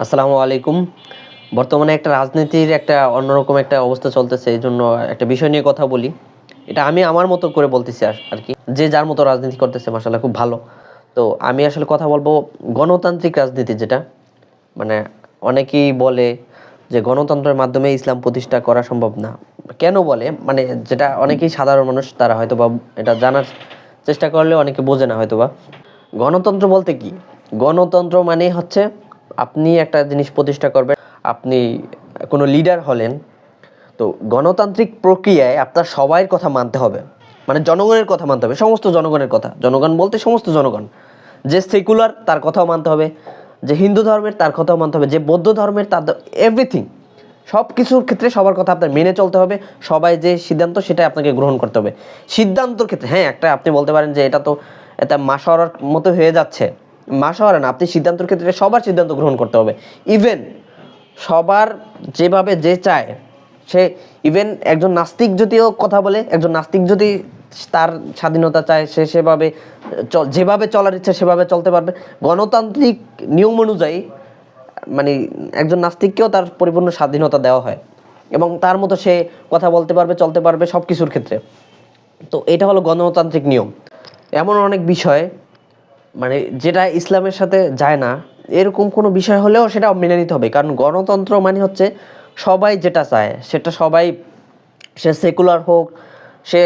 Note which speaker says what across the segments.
Speaker 1: আসসালামু আলাইকুম। বর্তমানে একটা রাজনীতির একটা অন্যরকম একটা অবস্থা চলতেছে, এই জন্য একটা বিষয় নিয়ে কথা বলি। এটা আমি আমার মতো করে বলতেছি আর আর কি। যে যার মতো রাজনীতি করতেছে মাসাল্লাহ খুব ভালো। তো আমি আসলে কথা বলব গণতান্ত্রিক রাজনীতি যেটা। মানে অনেকেই বলে যে গণতন্ত্রের মাধ্যমে ইসলাম প্রতিষ্ঠা করা সম্ভব না। কেন বলে? মানে যেটা অনেকেই সাধারণ মানুষ, তারা হয়তো বা এটা জানার চেষ্টা করলে অনেকে বোঝে না হয়তো বা গণতন্ত্র বলতে কি? গণতন্ত্র মানে হচ্ছে আপনি একটা জিনিস প্রতিষ্ঠা করবেন, আপনি কোনো লিডার হলেন, তো গণতান্ত্রিক প্রক্রিয়ায় আপনার সবাই কথা মানতে হবে মানে জনগণের কথা মানতে হবে, সমস্ত জনগণের কথা, জনগণ বলতে সমস্ত জনগণ, যে সেকুলার তার কথাও মানতে হবে, যে হিন্দু ধর্মের তার কথাও মানতে হবে, যে বৌদ্ধ ধর্মের তার এভরিথিং সব কিছুর ক্ষেত্রে সবার কথা আপনার মেনে চলতে হবে, সবাই যে সিদ্ধান্ত সেটা আপনাকে গ্রহণ করতে হবে। সিদ্ধান্তর ক্ষেত্রে হ্যাঁ একটা আপনি বলতে পারেন যে এটা তো এটা মাসওয়ারার মতো হয়ে যাচ্ছে মাসওয়ারা না, আপনি সিদ্ধান্তর ক্ষেত্রে সবার সিদ্ধান্ত গ্রহণ করতে হবে। ইভেন সবার যেভাবে যে চায়, সে ইভেন একজন নাস্তিক যদিও কথা বলে, একজন নাস্তিক যদি তার স্বাধীনতা চায়, সে সেভাবে যেভাবে চলার ইচ্ছা সেভাবে চলতে পারবে। গণতান্ত্রিক নিয়ম অনুযায়ী মানে একজন নাস্তিককেও তার পরিপূর্ণ স্বাধীনতা দেওয়া হয়। এবং তার মতো সে কথা বলতে পারবে, চলতে পারবে সব কিছুর ক্ষেত্রে। তো এটা হলো গণতান্ত্রিক নিয়ম। এমন অনেক বিষয় মানে যেটা ইসলামের সাথে যায় না, এরকম কোনো বিষয় হলেও সেটা মেনে নিতে হবে। কারণ গণতন্ত্র মানে হচ্ছে সবাই যেটা চায়, সেটা সবাই, সে সেকুলার হোক, সে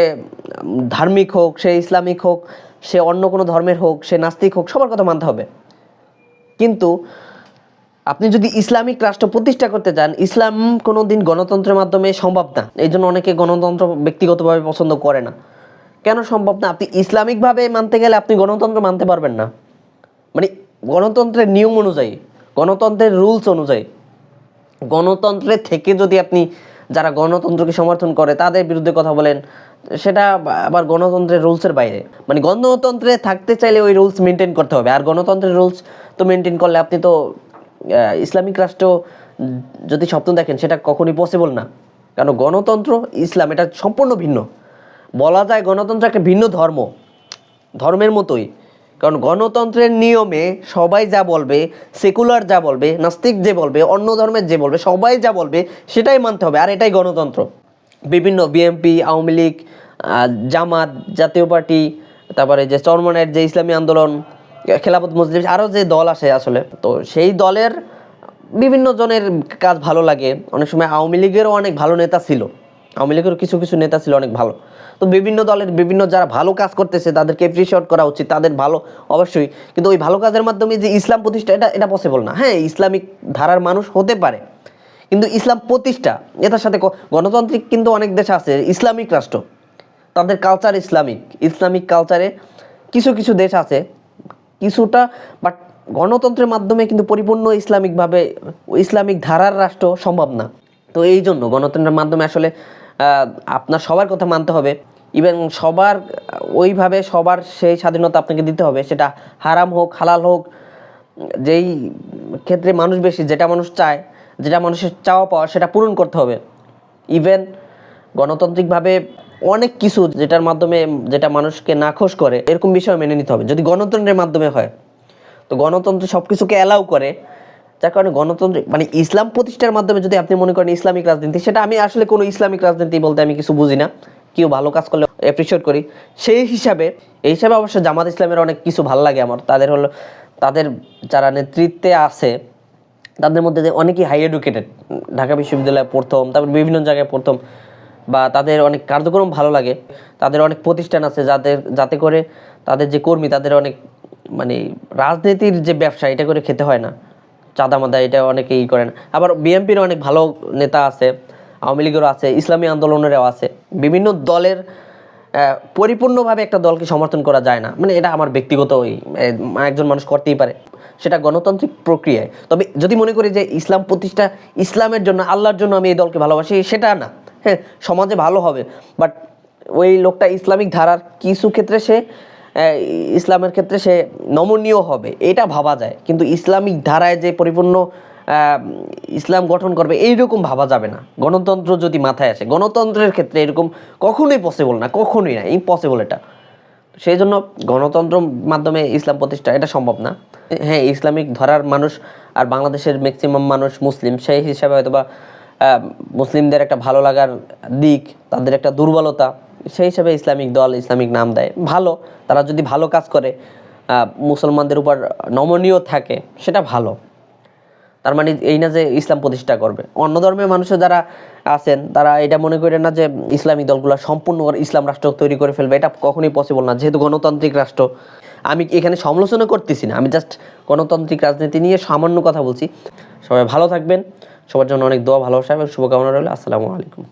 Speaker 1: ধার্মিক হোক, সে ইসলামিক হোক, সে অন্য কোনো ধর্মের হোক, সে নাস্তিক হোক, সবার কথা মানতে হবে। কিন্তু আপনি যদি ইসলামিক রাষ্ট্র প্রতিষ্ঠা করতে চান ইসলাম কোনো দিন গণতন্ত্রের মাধ্যমে সম্ভব না। এই জন্য অনেকে গণতন্ত্র ব্যক্তিগতভাবে পছন্দ করে না। কেন সম্ভব না? আপনি ইসলামিকভাবে মানতে গেলে আপনি গণতন্ত্র মানতে পারবেন না। মানে গণতন্ত্রের নিয়ম অনুযায়ী, গণতন্ত্রের রুলস অনুযায়ী, গণতন্ত্রের থেকে যদি আপনি যারা গণতন্ত্রকে সমর্থন করে তাদের বিরুদ্ধে কথা বলেন, সেটা আবার গণতন্ত্রের রুলসের বাইরে। মানে গণতন্ত্রে থাকতে চাইলে ওই রুলস মেনটেন করতে হবে। আর গণতন্ত্রের রুলস তো মেনটেন করলে আপনি তো ইসলামিক রাষ্ট্র যদি স্বপ্ন দেখেন, সেটা কখনই পসিবল না। কারণ গণতন্ত্র, ইসলাম, এটা সম্পূর্ণ ভিন্ন। বলা যায় গণতন্ত্র একটা ভিন্ন ধর্ম, ধর্মের মতোই। কারণ গণতন্ত্রের নিয়মে সবাই যা বলবে, সেকুলার যা বলবে, নাস্তিক যে বলবে, অন্য ধর্মের যে বলবে, সবাই যা বলবে, সেটাই মানতে হবে। আর এটাই গণতন্ত্র। বিভিন্ন বিএমপি আওয়ামী লীগ জামাত, জাতীয় পার্টি, তারপরে যে চরমনের যে ইসলামী আন্দোলন, খেলাফত মজলিস আরও যে দল আসে আসলে, তো সেই দলের বিভিন্ন জনের কাজ ভালো লাগে। অনেক সময় আওয়ামী লীগেরও অনেক ভালো নেতা ছিল। আওয়ামী লীগেরও কিছু কিছু নেতা ছিল অনেক ভালো। তো বিভিন্ন দলের, বিভিন্ন যারা ভালো কাজ করতেছে, তাদেরকে এপ্রিসিয়েট করা উচিত, তাদের ভালো অবশ্যই। কিন্তু ওই ভালো কাজের মাধ্যমে যে ইসলাম প্রতিষ্ঠা, এটা এটা পসিবল না। হ্যাঁ ইসলামিক ধারার মানুষ হতে পারে। কিন্তু ইসলাম প্রতিষ্ঠা, এটার সাথে গণতান্ত্রিক কিন্তু অনেক দেশ আছে, ইসলামিক রাষ্ট্র। তাদের কালচার ইসলামিক। ইসলামিক কালচারে কিছু কিছু দেশ আছে, কিছুটা বাট গণতন্ত্রের মাধ্যমে কিন্তু পরিপূর্ণ ইসলামিকভাবে, ইসলামিক ধারার রাষ্ট্র সম্ভব না। তো এই জন্য গণতন্ত্রের মাধ্যমে আসলে আপনার সবার কথা মানতে হবে। ইভেন সবার, ওইভাবে সবার সেই স্বাধীনতা আপনাকে দিতে হবে। সেটা হারাম হোক, হালাল হোক, যেই ক্ষেত্রে মানুষ বেশি, যেটা মানুষ চায়, যেটা মানুষের চাওয়া পাওয়া, সেটা পূরণ করতে হবে। ইভেন গণতান্ত্রিকভাবে অনেক কিছু যেটার মাধ্যমে, যেটা মানুষকে নাখোশ করে, এরকম বিষয় মেনে নিতে হবে। যদি গণতন্ত্রের মাধ্যমে হয়, তো গণতন্ত্র সব কিছুকে অ্যালাউ করে যার কারণে গণতন্ত্র মানে ইসলাম প্রতিষ্ঠার মাধ্যমে যদি আপনি মনে করেন ইসলামিক রাজনীতি, সেটা আমি আসলে কোনো ইসলামিক রাজনীতি বলতে আমি কিছু বুঝি না। কেউ ভালো কাজ করলে অ্যাপ্রিসিয়েট করি। সেই হিসাবে এই হিসাবে অবশ্য জামাত ইসলামের অনেক কিছু ভালো লাগে আমার। তাদের হলো তাদের যারা নেতৃত্বে আছে, তাদের মধ্যে অনেকেই হাই এডুকেটেড ঢাকা বিশ্ববিদ্যালয়ে প্রথম তারপর বিভিন্ন জায়গায় প্রথম বা তাদের অনেক কার্যক্রম ভালো লাগে। তাদের অনেক প্রতিষ্ঠান আছে যাদের যাতে করে তাদের যে কর্মী, তাদের অনেক মানে রাজনীতির যে ব্যবসা, এটা করে খেতে হয় না। চাঁদা মাদা এটা ই করে না আবার বিএনপির অনেক ভালো নেতা আছে, আওয়ামী লীগেরও আছে, ইসলামী আন্দোলনেরও আছে। বিভিন্ন দলের পরিপূর্ণভাবে একটা দলকে সমর্থন করা যায় না। মানে এটা আমার ব্যক্তিগত একজন মানুষ করতেই পারে। সেটা গণতান্ত্রিক প্রক্রিয়ায়। তবে যদি মনে করি যে ইসলাম প্রতিষ্ঠা, ইসলামের জন্য, আল্লাহর জন্য আমি এই দলকে ভালোবাসি, সেটা না। হ্যাঁ সমাজে ভালো হবে। বাট ওই লোকটা ইসলামিক ধারার কিছু ক্ষেত্রে সে ইসলামের ক্ষেত্রে সে নমনীয় হবে, এটা ভাবা যায়। কিন্তু ইসলামিক ধারায় যে পরিপূর্ণ ইসলাম গঠন করবে, এইরকম ভাবা যাবে না। গণতন্ত্র যদি মাথায় আসে, গণতন্ত্রের ক্ষেত্রে এরকম কখনোই পসিবল না, কখনোই না ইম্পসিবল এটা। সেই জন্য গণতন্ত্র মাধ্যমে ইসলাম প্রতিষ্ঠা, এটা সম্ভব না। হ্যাঁ ইসলামিক ধরার মানুষ আর বাংলাদেশের ম্যাক্সিমাম মানুষ মুসলিম, সেই হিসাবে হয়তো বা মুসলিমদের একটা ভালো লাগার দিক, তাদের একটা দুর্বলতা সেই হিসাবে ইসলামিক দল ইসলামিক নাম দেয়। ভালো, তারা যদি ভালো কাজ করে মুসলমানদের উপর নমনীয় থাকে, সেটা ভালো। তার মানে এই না যে ইসলাম প্রতিষ্ঠা করবে। অন্য ধর্মের মানুষও যারা আছেন, তারা এটা মনে করেন না যে ইসলামী দলগুলো সম্পূর্ণ ইসলাম রাষ্ট্র তৈরি করে ফেলবে। এটা কখনোই পসিবল না, যেহেতু গণতান্ত্রিক রাষ্ট্র। আমি এখানে সমালোচনা করতেছি না, আমি জাস্ট গণতান্ত্রিক রাজনীতি নিয়ে সামান্য কথা বলছি। সবাই ভালো থাকবেন, সবার জন্য অনেক দোয়া, ভালোবাসা এবং শুভকামনা রইল। আসসালামু আলাইকুম।